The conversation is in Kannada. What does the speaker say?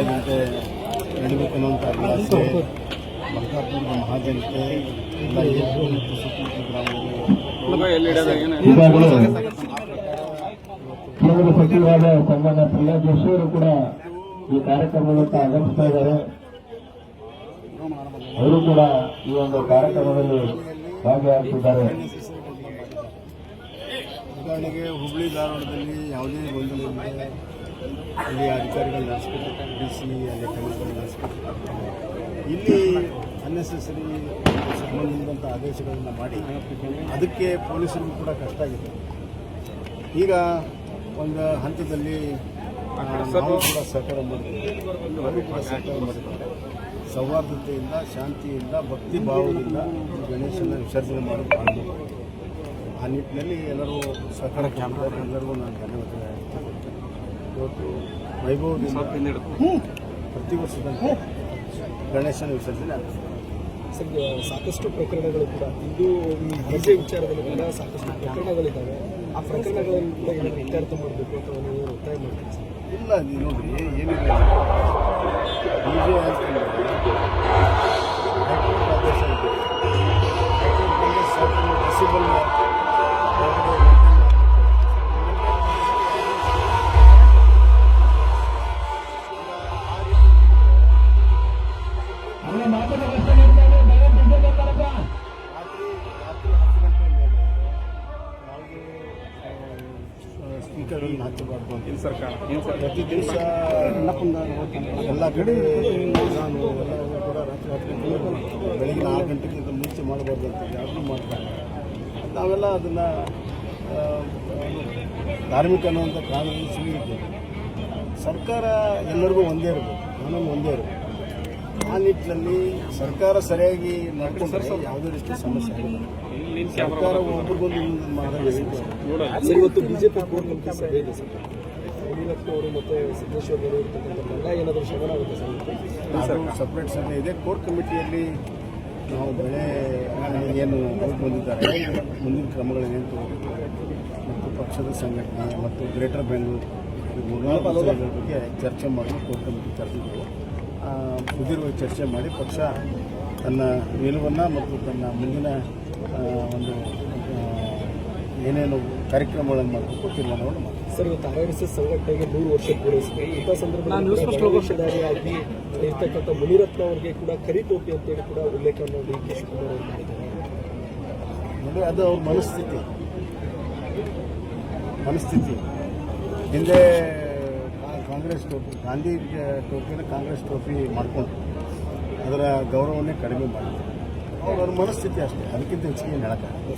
ಒಳ್ಳೆಯದಾಗಿರುತ್ತೆ ನಡೀಬೇಕನ್ನುವಂಥ ಆಸೆ ಮಲ್ಕಾಪುರದ ಮಹಾಜನತೆ ಮತ್ತು ಸುತ್ತಮುತ್ತ ಗ್ರಾಮಗಳು ಸಚಿವರಾದ ಸನ್ಮಾನ್ಯ ಪ್ರಹ್ಲಾದ್ ಜೋಶಿ ಅವರು ಕೂಡ ಈ ಕಾರ್ಯಕ್ರಮದತ್ತ ಆಗಮಿಸ್ತಾ ಇದ್ದಾರೆ. ಅವರು ಕೂಡ ಈ ಒಂದು ಕಾರ್ಯಕ್ರಮದಲ್ಲಿ ಭಾಗಿಯಾಗುತ್ತಿದ್ದಾರೆ ಉದಾಹರಣೆಗೆ ಹುಬ್ಬಳ್ಳಿ ಧಾರವಾಡದಲ್ಲಿ ಯಾವುದೇ ಗೊಂದಲ ಅಲ್ಲಿ ಅಧಿಕಾರಿಗಳು ನಡೆಸ್ಕೊಟ್ಟಿರ್ತಾರೆ ಡಿ ಸಿ ಅಲ್ಲಿ ಕಮಿಷನ್ ನಡೆಸ್ಕೊಟ್ಟಿರ್ತಾರೆ. ಇಲ್ಲಿ ಅನ್ನೆಸೆಸರಿ ಸಂಬಂಧಿಸಿದಂಥ ಆದೇಶಗಳನ್ನು ಮಾಡಿ ಅದಕ್ಕೆ ಪೊಲೀಸರಿಗೂ ಕೂಡ ಕಷ್ಟ ಆಗಿದೆ. ಈಗ ಒಂದು ಹಂತದಲ್ಲಿ ನಾವು ಕೂಡ ಸಹಕಾರ ಮಾಡಿದ್ದೀವಿ. ಕೂಡ ಸಹಕಾರ ಮಾಡಿದ್ದಾರೆ ಸೌಹಾರ್ದತೆಯಿಂದ, ಶಾಂತಿಯಿಂದ, ಭಕ್ತಿ ಭಾವದಿಂದ ಗಣೇಶನ ವಿಸರ್ಜನೆ ಮಾಡೋದು ಕಾಣಬೇಕು ಆ ನಿಟ್ಟಿನಲ್ಲಿ ಎಲ್ಲರೂ ಸಹಕಾರ ಕ್ಯಾಮ್ರಾ ಎಲ್ಲರಿಗೂ ನಾನು ಧನ್ಯವಾದ ಇವತ್ತು ವೈಭವದಿಂದ ಪ್ರತಿ ವರ್ಷದಂತೆ ಗಣೇಶನ ವಿಸರ್ಜನೆ ಆಗ್ತದೆ ಸರ್ ಸಾಕಷ್ಟು ಪ್ರಕರಣಗಳು ಕೂಡ ಇದು ಈ ಡಿಜೆ ವಿಚಾರದಲ್ಲಿ ಕೂಡ ಸಾಕಷ್ಟು ಪ್ರಕರಣಗಳಿದ್ದಾವೆ. ಆ ಪ್ರಕರಣಗಳನ್ನು ಕೂಡ ಏನಾದರೂ ಇತ್ಯರ್ಥ ಮಾಡಬೇಕು ಅಂತ ನೀವು ಒತ್ತಾಯ ಮಾಡ್ತೀವಿ ಸರ್? ಇಲ್ಲ ನೀವು ನೋಡಿ ಏನಿಲ್ಲ ಡಿ ಜೆ ಅಂತಂದ್ರೆ ಸ್ಪೀಕರ್ಗಳನ್ನು ಹಚ್ಚಬಾರ್ದು ಅಂತ. ಸರ್ಕಾರ ಪ್ರತಿ ದಿವಸ ಎಲ್ಲ ಕಡೆ ನಾನು ಎಲ್ಲವೂ ಕೂಡ ರಾತ್ರಿ ರಾತ್ರಿ ಬೆಳಗ್ಗೆ ಬೆಳಗಿನ ಆರು ಗಂಟೆಗಿಂತ ಮುಂಚೆ ಮಾಡಬಾರ್ದು ಅಂತ ಯಾರೂ ಮಾಡ್ತಾರೆ. ನಾವೆಲ್ಲ ಅದನ್ನು ಧಾರ್ಮಿಕ ಅನ್ನುವಂಥ ಕಾನೂನು ಸುಳಿಯಿದೆ ಸರ್ಕಾರ ಎಲ್ಲರಿಗೂ ಒಂದೇ ಇರಬೇಕು. ಕಾನೂನು ಒಂದೇ ಇರಬೇಕು. ಆ ನಿಟ್ಟಿನಲ್ಲಿ ಸರ್ಕಾರ ಸರಿಯಾಗಿ ನಡ್ಕೊಂಡ್ರೆ ಯಾವುದೇ ರೀತಿ ಸಮಸ್ಯೆ ಆಗಿಲ್ಲ ಸರ್ಕಾರ ಒಬ್ರಿಗೊಂದು ಸರ್ ಇವತ್ತು ಬಿಜೆಪಿ ಕೋರ್ ಕಮಿಟಿ ಸಭೆ ಇದೆ ಸರ್. ಯಡಿಯೂರಪ್ಪ ಅವರು ಮತ್ತೆ ಸಿದ್ದೇಶ್ವರ ಅವರು ಇರ್ತಕ್ಕಂಥದ್ದೆಲ್ಲ ಏನಾದರೂ ಆಗುತ್ತೆ ಸರ್? ಸಪ್ರೇಟ್ ಸಭೆ ಇದೆ. ಕೋರ್ ಕಮಿಟಿಯಲ್ಲಿ ನಾವು ಬೆಳೆ ಏನು ಬಂದಿದ್ದಾರೆ. ಮುಂದಿನ ಕ್ರಮಗಳೇನು ತಗೋಬೇಕು ಮತ್ತು ಪಕ್ಷದ ಸಂಘಟನೆ ಮತ್ತು ಗ್ರೇಟರ್ ಬೆಂಗಳೂರು ಬಗ್ಗೆ ಚರ್ಚೆ ಮಾಡಲು ಕೋರ್ ಕಮಿಟಿ ಕರೆದಿದ್ದು ಆ, ಸುದೀರ್ಘ ಚರ್ಚೆ ಮಾಡಿ ಪಕ್ಷ ತನ್ನ ನಿಲುವನ್ನು ಮತ್ತು ತನ್ನ ಮುಂದಿನ ಒಂದು ಏನೇನು ಕಾರ್ಯಕ್ರಮಗಳನ್ನು ಮಾಡಬೇಕು ತೀರ್ಮಾನವನ್ನು ಮಾಡಿ ಸರ್ ಇವತ್ತು ಆರ್ ಎಸ್ ಎಸ್ ಸಂಘಟನೆಗೆ ನೂರು ವರ್ಷ ಪೂರೈಸಿದೆ. ಇಂಥ ಸಂದರ್ಭದಲ್ಲಿ ಆಗಿ ಇರ್ತಕ್ಕಂಥ ಮುನಿರತ್ನ ಅವರಿಗೆ ಕೂಡ ಕರಿಟೋಪಿ ಅಂತೇಳಿ ಕೂಡ ಉಲ್ಲೇಖವನ್ನು ಡಿ ಕೆ ಶಿವಕುಮಾರ್ ಅವರು ಮಾಡಿದ್ದಾರೆ. ಅದು ಅವ್ರ ಮನಸ್ಥಿತಿ. ಮನಸ್ಥಿತಿ. ಹಿಂದೆ ಕಾಂಗ್ರೆಸ್ ಟ್ರೋಫಿ ಗಾಂಧಿ ಟ್ರೋಫಿನ ಕಾಂಗ್ರೆಸ್ ಟ್ರೋಫಿ ಮಾಡ್ಕೊಂಡು ಅದರ ಗೌರವನ್ನೇ ಕಡಿಮೆ ಮಾಡಿದ್ರು. ಅವ್ರ ಮನಸ್ಥಿತಿ ಅಷ್ಟೇ. ಅದಕ್ಕಿಂತ ಹೆಚ್ಚಿಗೆ ಹೇಳೋಕ್ಕಾಗಲ್ಲ.